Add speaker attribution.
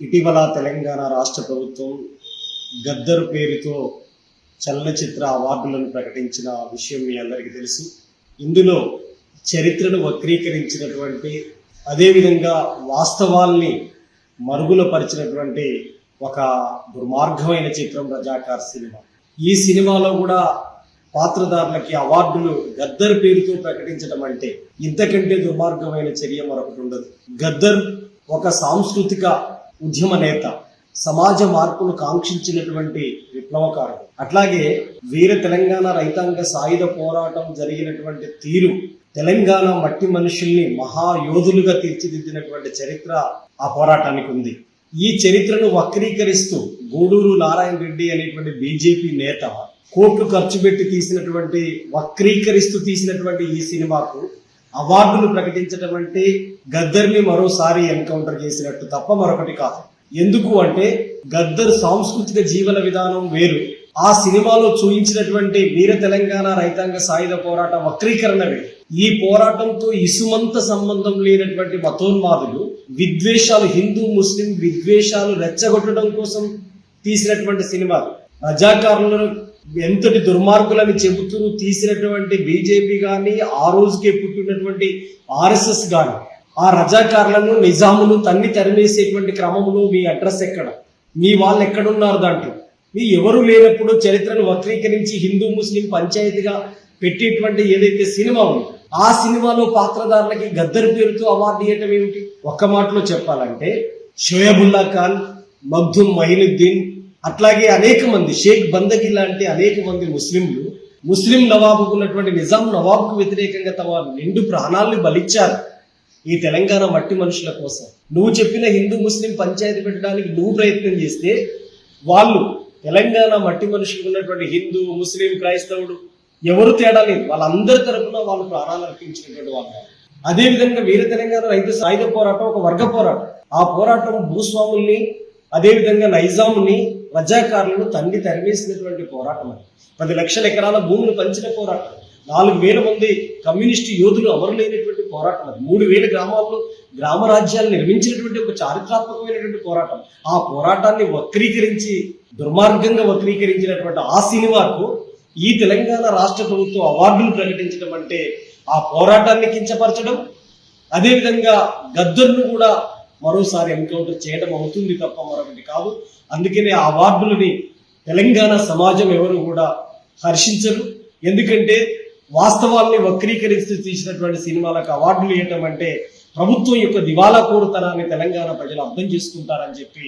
Speaker 1: ఇటీవల తెలంగాణ రాష్ట్ర ప్రభుత్వం గద్దరు పేరుతో చలనచిత్ర అవార్డులను ప్రకటించిన విషయం మీ అందరికీ తెలుసు. ఇందులో చరిత్రను వక్రీకరించినటువంటి అదేవిధంగా వాస్తవాల్ని మరుగులపరిచినటువంటి ఒక దుర్మార్గమైన చిత్రం రజాకార్ సినిమా. ఈ సినిమాలో కూడా పాత్రదారులకి అవార్డులు గద్దర్ పేరుతో ప్రకటించడం అంటే ఇంతకంటే దుర్మార్గమైన చర్య మరొకటి ఉండదు. గద్దర్ ఒక సాంస్కృతిక ఉద్యమ నేత సమాజ మార్పును కాంక్షించినటువంటి విప్లవకారుడు. అట్లాగే వీర తెలంగాణ రైతాంగ సాయుధ పోరాటం జరిగినటువంటి తీరు తెలంగాణ మట్టి మనుషుల్ని మహాయోధులుగా తీర్చిదిద్దినటువంటి చరిత్ర ఆ పోరాటానికి ఉంది. ఈ చరిత్రను వక్రీకరిస్తూ గూడూరు నారాయణ రెడ్డి అనేటువంటి బీజేపీ నేత కోట్లు ఖర్చు పెట్టి తీసినటువంటి వక్రీకరిస్తూ తీసినటువంటి ఈ సినిమాకు అవార్డులు ప్రకటించడం అంటే గద్దర్ని మరోసారి ఎన్కౌంటర్ చేసినట్టు తప్ప మరొకటి కాదు. ఎందుకు అంటే గద్దర్ సాంస్కృతిక జీవన విధానం వేరు. ఆ సినిమాలో చూయించినటువంటి వీర తెలంగాణ రైతాంగ సాయుధ పోరాట వక్రీకరణ వేరు. ఈ పోరాటంతో ఇసుమంత సంబంధం లేనటువంటి మతోన్మాదులు విద్వేషాలు హిందూ ముస్లిం విద్వేషాలు రెచ్చగొట్టడం కోసం తీసినటువంటి సినిమాలు. రజాకారులను ఎంతటి దుర్మార్గులని చెబుతూ తీసినటువంటి బీజేపీ కానీ ఆ రోజుకే పుట్టినటువంటి ఆర్ఎస్ఎస్ కానీ ఆ రజాకారులను నిజామును తన్ని తరిమేసేటువంటి క్రమంలో మీ అడ్రస్ ఎక్కడ? మీ వాళ్ళు ఎక్కడున్నారు దాంట్లో? మీ ఎవరు లేనప్పుడు చరిత్రను వక్రీకరించి హిందూ ముస్లిం పంచాయతీగా పెట్టేటువంటి ఏదైతే సినిమా ఉందో ఆ సినిమాలో పాత్రదారులకి గద్దరు పేరుతో అవార్డు ఇవ్వటం ఏమిటి? ఒక్క మాటలో చెప్పాలంటే షోయబుల్లా ఖాన్ మగ్ధుమ్ మహినుద్దీన్ అట్లాగే అనేక మంది షేక్ బందగి లాంటి అనేక మంది ముస్లింలు ముస్లిం నవాబుకు ఉన్నటువంటి నిజాం నవాబుకు వ్యతిరేకంగా తమ నిండు ప్రాణాలను బలిచ్చారు ఈ తెలంగాణ మట్టి మనుషుల కోసం. నువ్వు చెప్పిన హిందూ ముస్లిం పంచాయతీ పెట్టడానికి నువ్వు ప్రయత్నం చేస్తే వాళ్ళు తెలంగాణ మట్టి మనుషులకు ఉన్నటువంటి హిందూ ముస్లిం క్రైస్తవుడు ఎవరు తేడా లేదు. వాళ్ళందరి తరఫున వాళ్ళు ప్రాణాలు అర్పించినటువంటి వాళ్ళు. అదేవిధంగా వీర తెలంగాణ రైతు సాయుధ పోరాటం ఒక వర్గ పోరాటం. ఆ పోరాటం భూస్వాముల్ని అదేవిధంగా నైజాంని రజాకారులను తండ్రి తరిమేసినటువంటి పోరాటం అది. పది లక్షల ఎకరాల భూములు పంచిన పోరాటం. నాలుగు వేల మంది కమ్యూనిస్టు యోధులు అమరులైనటువంటి పోరాటం అది. మూడు వేల గ్రామాల్లో గ్రామ రాజ్యాలు నిర్మించినటువంటి ఒక చారిత్రాత్మకమైనటువంటి పోరాటం. ఆ పోరాటాన్ని వక్రీకరించి దుర్మార్గంగా వక్రీకరించినటువంటి ఆ సినిమాకు ఈ తెలంగాణ రాష్ట్ర ప్రభుత్వం అవార్డులు ప్రకటించడం అంటే ఆ పోరాటాన్ని కించపరచడం అదేవిధంగా గద్దర్ను కూడా మరోసారి ఎన్కౌంటర్ చేయడం అవుతుంది తప్ప మరొకటి కాదు. అందుకనే ఆ అవార్డులని తెలంగాణ సమాజం ఎవరు కూడా హర్షించరు. ఎందుకంటే వాస్తవాల్ని వక్రీకరిస్తూ తీసినటువంటి సినిమాలకు అవార్డులు ఇవ్వటం అంటే ప్రభుత్వం యొక్క దివాలా కోరుతనాన్ని తెలంగాణ ప్రజలు అర్థం చేసుకుంటారని చెప్పి